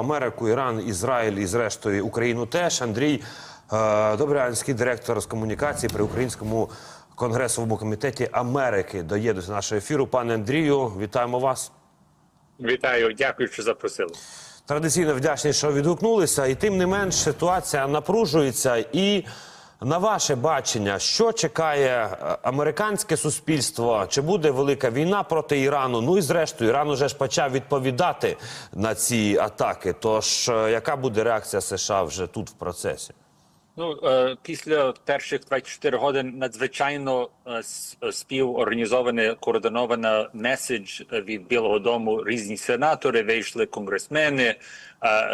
Америку, Іран, Ізраїль і зрештою Україну теж. Андрій е, Добрянський, директор з комунікації при Українському конгресовому комітеті Америки, дає до нашого ефіру. Пане Андрію, вітаємо вас. Вітаю, дякую, що запросили. Традиційно вдячні, що відгукнулися, і тим не менш ситуація напружується. І на ваше бачення, що чекає е, американське суспільство? Чи буде велика війна проти Ірану? Ну і зрештою, Іран уже ж почав відповідати на ці атаки. Тож е, яка буде реакція США вже тут в процесі? Ну е, після перших 24 годин надзвичайно е, с- співорганізоване координована меседж від Білого Дому. Різні сенатори вийшли, конгресмени, е,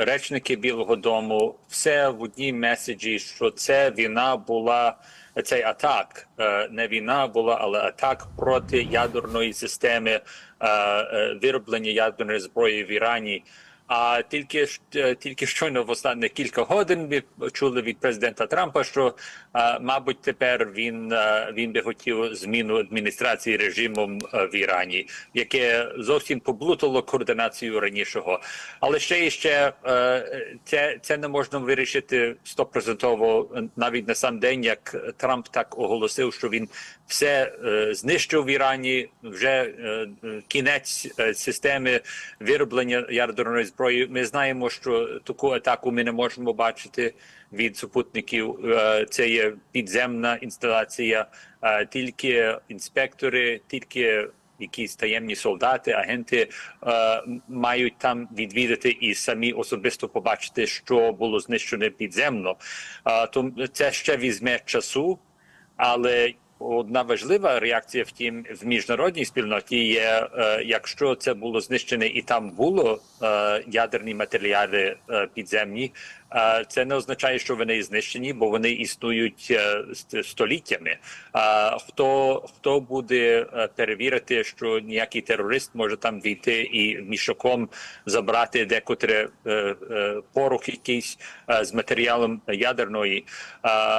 речники Білого Дому. Все в одній меседжі, що це війна була. Цей атак е, не війна була, але атак проти ядерної системи е, е, вироблення ядерної зброї в Ірані. А тільки е, тільки щойно в останні кілька годин ми чули від президента Трампа, що е, мабуть тепер він е, він би хотів зміну адміністрації режимом в Ірані, яке зовсім поблутало координацію ранішого. Але ще і ще це, це не можна вирішити стопроцентово навіть на сам день, як Трамп так оголосив, що він все знищив в Ірані. Вже кінець системи вироблення ядерної зброї. Ми знаємо, що таку атаку ми не можемо бачити від супутників. Е, Це є підземна інсталяція, Е, тільки інспектори, тільки якісь таємні солдати, агенти е, мають там відвідати і самі особисто побачити, що було знищено підземно. То це ще візьме часу, але одна важлива реакція, втім, в міжнародній спільноті є, е, якщо це було знищене і там було е, ядерні матеріали е, підземні, це не означає, що вони знищені, бо вони існують е, століттями. Хто, хто буде е, перевірити, що ніякий терорист може там війти і мішоком забрати декотре е, порох якийсь з матеріалом ядерної,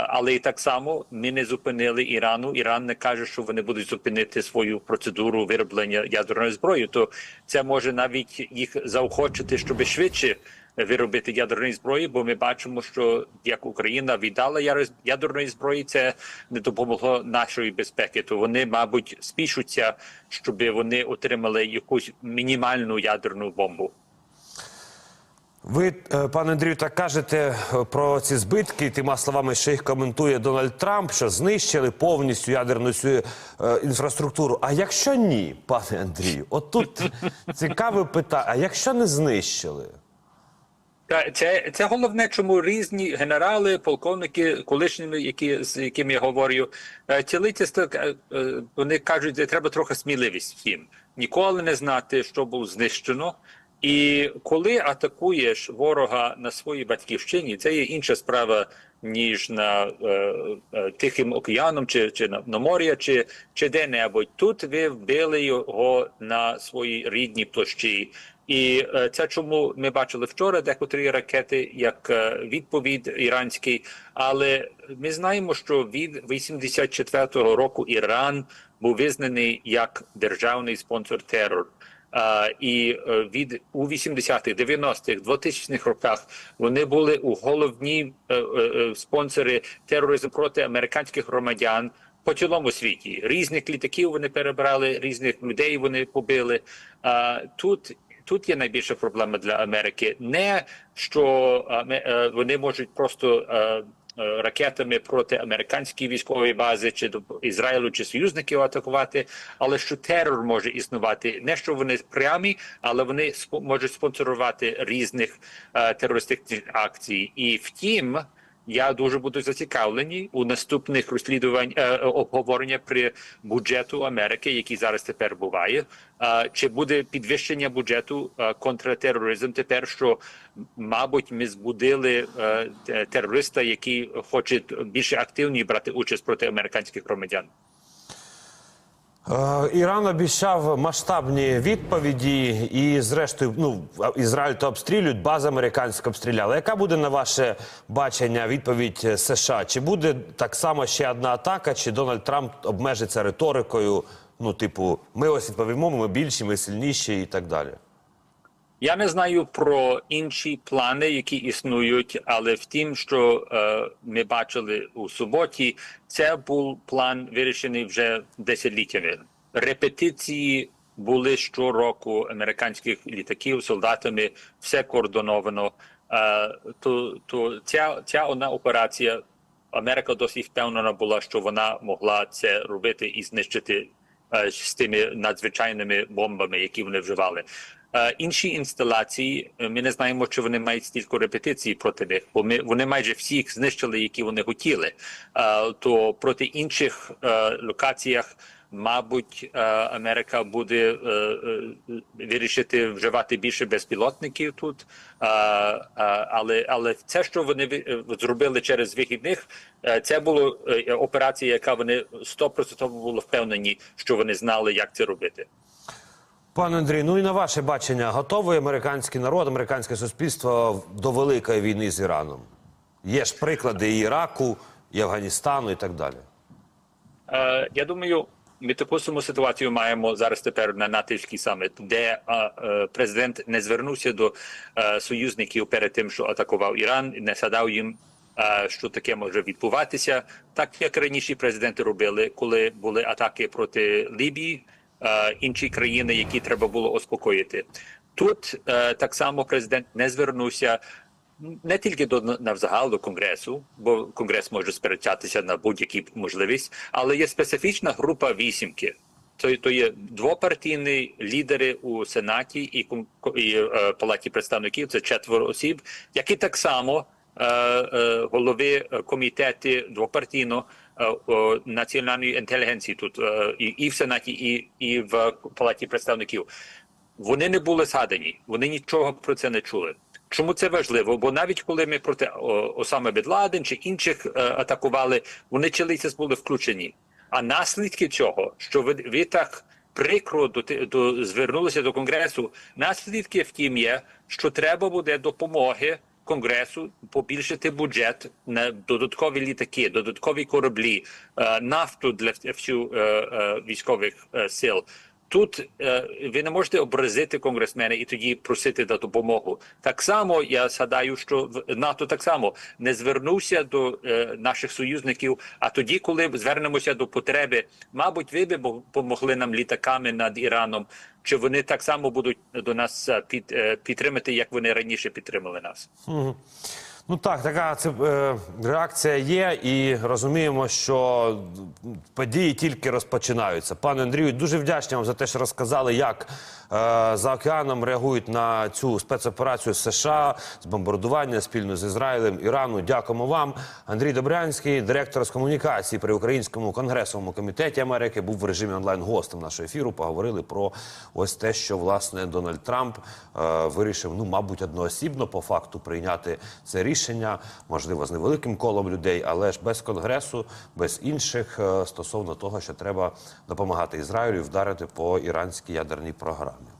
але і так само ми не зупинили Ірану. Іран не каже, що вони будуть зупинити свою процедуру вироблення ядерної зброї. То це може навіть їх заохочити, щоб швидше виробити ядерної зброї, бо ми бачимо, що як Україна віддала ядерної зброї, це не допомогло нашої безпеки. То вони, мабуть, спішуться, щоб вони отримали якусь мінімальну ядерну бомбу. Ви, е, пане Андрію, так кажете е, про ці збитки. Тима словами, що їх коментує Дональд Трамп, що знищили повністю ядерну цю е, інфраструктуру. А якщо ні, пане Андрію, от тут цікаве питання. А якщо не знищили? Та це, це головне, чому різні генерали, полковники, колишніми, які з якими я говорю, е, ці лиця е, е, вони кажуть, що треба трохи сміливість всім. Ніколи не знати, що було знищено. І коли атакуєш ворога на своїй батьківщині, це є інша справа, ніж на е, е, Тихим океаном, чи, чи на, на морі, чи, чи де-небудь. Тут ви вбили його на своїй рідній площі. І е, це чому ми бачили вчора декотрі ракети як е, відповідь іранський, але ми знаємо, що від 84-го року Іран був визнаний як державний спонсор терору. Uh, і е, від у 80-х, 90-х, 2000-х роках вони були у головні е, е, спонсори тероризму проти американських громадян по цілому світі. Різних літаків вони перебрали, різних людей вони побили. А тут тут є найбільша проблема для Америки. Не що е, вони можуть просто е, е, ракетами проти американської військової бази чи до Ізраїлю чи союзників атакувати, але що терор може існувати. Не що вони прямі, але вони можуть спонсорувати різних терористичних акцій. І втім. Я дуже буду зацікавлені у наступних розслідувань е, е, обговорення при бюджету Америки, який зараз тепер буває. Е, чи буде підвищення бюджету е, контртероризм тепер, що мабуть ми збудили е, терориста, який хоче більше активні брати участь проти американських громадян? Е, Іран обіцяв масштабні відповіді, і зрештою, ну Ізраїль то обстрілюють, база американська обстріляла. Яка буде на ваше бачення відповідь США? Чи буде так само ще одна атака, чи Дональд Трамп обмежиться риторикою? Ну, типу, ми ось відповімо, ми більші, ми сильніші і так далі. Я не знаю про інші плани, які існують, але в тім, що е, ми бачили у суботі, це був план вирішений вже десятиліттями. Репетиції були щороку американських літаків солдатами, все координовано. Е, то, то ця, ця одна операція Америка досить впевнена була, що вона могла це робити і знищити е, з тими надзвичайними бомбами, які вони вживали. Е, інші інсталяції е, ми не знаємо, чи вони мають стільки репетицій проти них, бо ми вони майже всіх знищили, які вони хотіли. Е, то проти інших локаціях. Мабуть, Америка буде вирішити вживати більше безпілотників тут, але але це, що вони зробили через вихідних, це була операція, яка вони 100% були впевнені, що вони знали, як це робити. Пане Андрій, ну і на ваше бачення, готовий американський народ, американське суспільство до великої війни з Іраном? Є ж приклади і Іраку, і Афганістану, і так далі. Е, я думаю, ми таку саму ситуацію маємо зараз тепер на натівський саміт, де е, е, президент не звернувся до е, союзників перед тим, що атакував Іран, і не згадав їм, е, що таке може відбуватися, так як раніше президенти робили, коли були атаки проти Лібії, інші країни, які треба було успокоїти. Тут е, так само президент не звернувся не тільки до навзагал до конгресу, бо конгрес може сперечатися на будь-які можливість, але є специфічна група вісімки. То, то є двопартійні лідери у сенаті і, і е, палаті представників. Це четверо осіб, які так само е, е, голови е, комітети двопартійно е, національної інтелігенції тут е, і, і в сенаті, і, і в палаті представників. Вони не були згадані, вони нічого про це не чули. Чому це важливо? Бо навіть коли ми проти Осами Бедладен чи інших е, атакували, вони чилися були включені. А наслідки цього, що ви, ви так прикро до, до звернулися до конгресу, наслідки втім є, що треба буде допомоги конгресу побільшити бюджет на додаткові літаки, додаткові кораблі, нафту для всю військових сил. Тут е, ви не можете образити конгресмена і тоді просити за допомогу. Так само я згадаю, що в НАТО так само не звернувся до е, наших союзників. А тоді, коли звернемося до потреби, мабуть, ви би мог- помогли нам літаками над Іраном. Чи вони так само будуть до нас е, під, е, підтримати, як вони раніше підтримали нас? Ну так, така це е, реакція є, і розуміємо, що події тільки розпочинаються. Пане Андрію, дуже вдячні вам за те, що розказали, як е, за океаном реагують на цю спецоперацію США з бомбардування спільно з Ізраїлем, Ірану. Дякуємо вам. Андрій Добрянський, директор з комунікації при Українському конгресовому комітеті Америки, був в режимі онлайн гостем нашого ефіру. Поговорили про ось те, що власне Дональд Трамп е, вирішив, ну мабуть, одноосібно по факту прийняти це рішення, можливо, з невеликим колом людей, але ж без конгресу, без інших е, стосовно того, що треба допомагати Ізраїлю вдарити по іранській ядерній програмі.